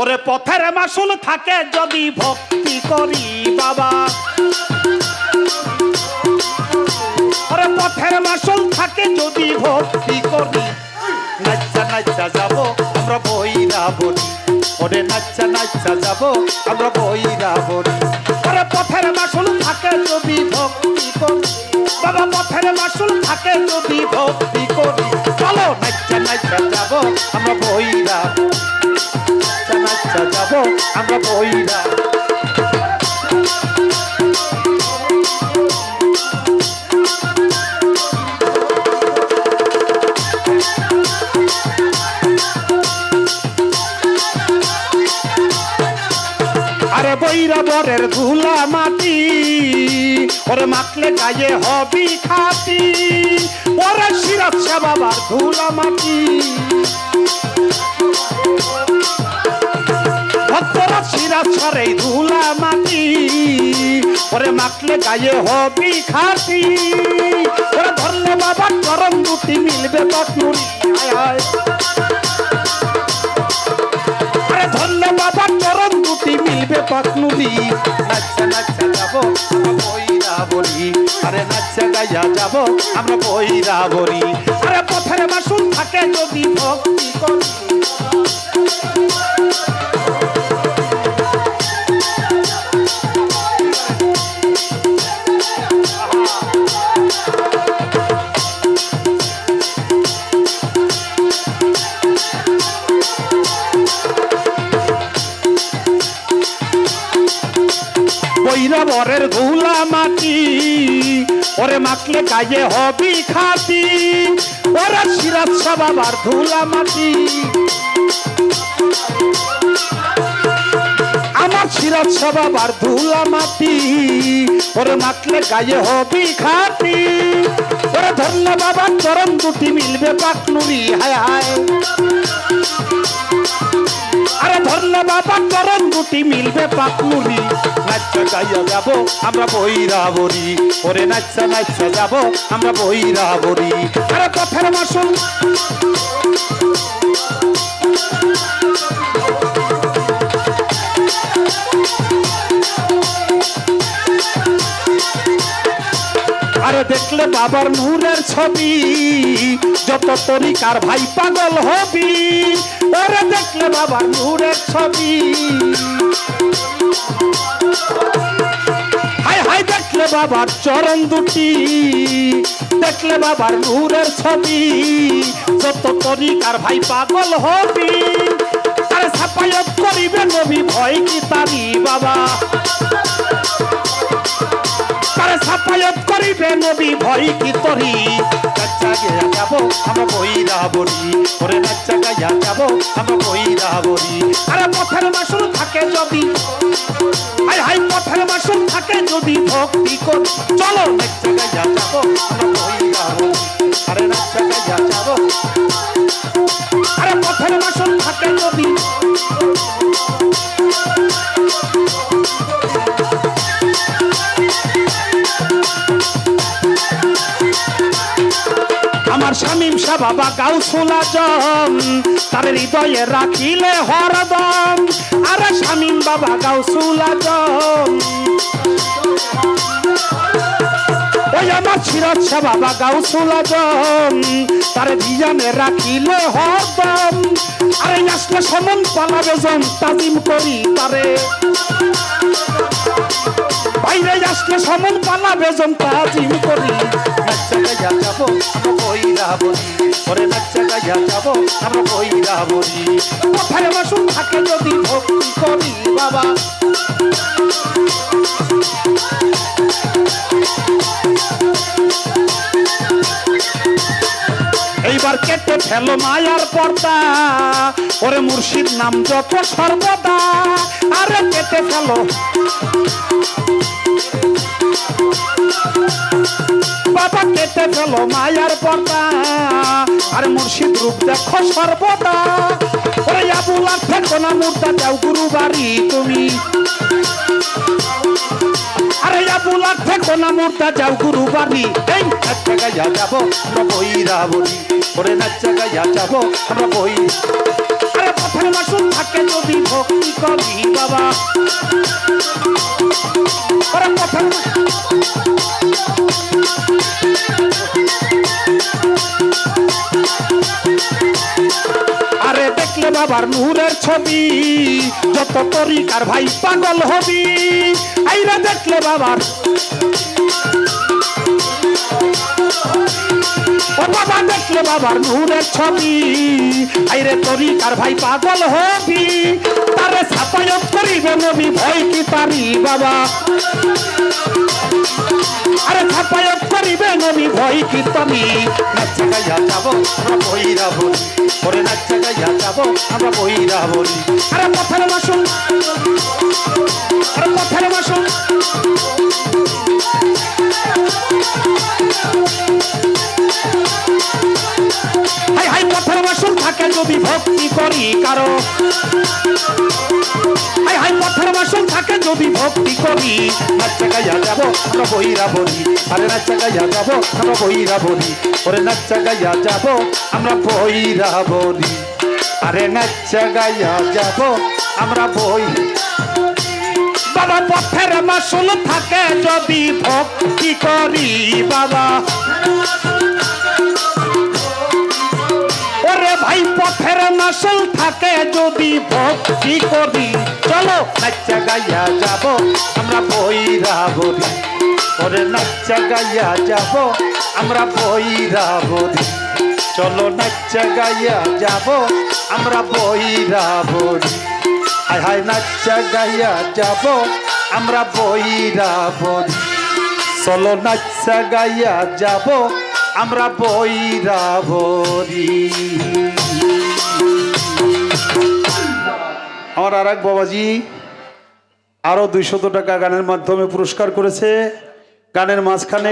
ওরে পথের মাসুল থাকে যদি ভক্তি করি বাবা। ওরে পথের মাসুল থাকে যদি ভক্তি করি। নাচ্চা নাচ্চা যাব, আমরা বইরা বলি ওরে নাচ্চা নাচ্চা যাব, আমরা বইরা বলি ওরে পথের মাসুল থাকে যদি ভক্তি করি। বাবা, পথের মাসুল থাকে যদি ভক্তি যাব আমরা বইরা। আরে বইরা বরের ধুলা মাটি, ওরে মাখলে গায়ে হবি খাতি। ওরে শিরাচ্ছা বাবার ধুলা মাটি। শিরাচ্ছার এই ধুলা মাটি, ওরে মাখলে গায়ে হবি খাতি ওরে ধরলে বাবার চরম দুটি মিলবে পাকনুরি আয় আরে ধরলে বাবা চরণ দুটি মিলবে পাকনুদি নাচ্চা নাচ্চা যাব বইরা বলি আরে নাচ্চা গাইয়া যাব আমরা বইরা বলি আরে পথের মাসুল থাকে যদি ভক্তি করি। বইরা বরের ধুলা মাটি, ওরে মাখলে গায়ে হবি খাতি ওরে সিরাচ্ছা বাবার ধুলা মাটি। আমার সিরাচ্ছা বাবার ধুলা মাটি, ওরে মাখলে গায়ে হবি খাতি ওরে ধরলে বাবার চরম দুটি মিলবে পাকনুরি হায় হায়। ধরলে বাবা করেন দুটি মিলবে পাকুরি নাচ্চা গাইয়া যাব, আমরা বইরা বরি ওরে নাচ্চা নাচ্চা যাব, আমরা বইরা বরি আরে পথের মাসুল দেখলে বাবার নূরের ছবি। যত তরিকার ভাই পাগল হবি, ওরে দেখলে বাবার নূরের ছবি। হাই হাই দেখলে বাবার চরণ দুটি, দেখলে বাবার নূরের ছবি। যত তরিকার ভাই পাগল হবি, আরে সাপায়ত করিবে নবী ভয় কি তারি বাবা? তারে করিবে নবী ভয় কি তরি নাচ্চা গেয়া যাব আমরা বইরা বলি। ওরে নাচ্চা গাইয়া যাব আমরা বইরা বলি। আরে পথের মাসুল থাকে যদি হাই হাই পথের মাসুল থাকে যদি ভক্তি কর। চলো নাচ্চা গাইয়া যাব আমরা বইরা বলি। আরে নাচ্চা গাইয়া যাব। আরে পথের মাসুল থাকে যদি স্বামীম সা বাবা গাউসুলা জম তার হৃদয়ে রাখিলে হরদম। আরে স্বামীম বাবা গাউসুলা জম ওই আমার সা বাবা গাউসুলা জম তার রাখিলে হরদম। আরে আসলে সমন পালাবে জম তাজিম করি তারে। বাইরে আসলে সমন পালা বেজন তাজিম করি। গাইয়া যাব, আমরা বইরা বলি। ওরে নাচ্চা গাইয়া যাব, আমরা বইরা বলি। কোথায় মাসুল থাকে যদি ভক্তি করি বাবা। এইবার কেটে ফেলো মায়ার পর্দা, ওরে মুর্শিদ নাম যত সর্বদা। আরে কেটে ফেলো। বাবা কেটে ফেলো মায়ার পর্দা। আর মুর্শিদ রূপ দেখো সর্বদা। ওরে আবুলার থেকো না মুর্দা, যাও গুরু বাড়ি তুমি। আরে আবুলার থেকো না মুর্দা, যাও গুরু বাড়ি এই নাচ্চা গাইয়া আমরা বলি ওরে নাচ্চা গাইয়া আমরা বই আরে পথের থাকে যদি ভক্তি বাবা। ওরে পথের ছবি যত তরিকার ভাই পাগল হবি আইরা দেখলে বাবার বাবা দেখলে বাবার নূরের ছবি। আইরে তরিকার ভাই পাগল হবি? তারে ছাপায়ত করিবে নবী, ভয় কি পারি বাবা? আরে ছাপায়ত করিবে নবী, ভয় কি তুমি? নাচা গাইয়া যাব আমরা বইরা বলি ওরে নাচা গাইয়া যাব আমরা বইরা বলি আরে পথের মাসুল, আরে পথের মাসুল। করি। হাই হাই পথের মাসুল থাকে যদি ভক্তি করি। নাচা গাইয়া যাব আমরা বইরা বলি। আরে নাচা গাইয়া যাব আমরা বইরা বলি। ওরে নাচা গাইয়া যাব, আমরা বইরা বলি। আরে নাচা গাইয়া যাব, আমরা বই বাবা, পথের মাসুল থাকে যদি ভক্তি করি, বাবা। ওরে ভাই, পথের মাসল থাকে যদি ভক্তি করি। চলো নাচা গাইয়া যাব, আমরা বইরা বলি ওরে নাচা গাইয়া যাব, আমরা বইরা বলি চলো নাচা গাইয়া যাব, আমরা বইরা বলি হায় হায় নাচা গাইয়া যাব, আমরা বইরা বলি চলো নাচা গাইয়া যাব আমরা বইরা বলি আমার আর এক বাবাজি আরও দুইশত টাকা গানের মাধ্যমে পুরস্কার করেছে। গানের মাঝখানে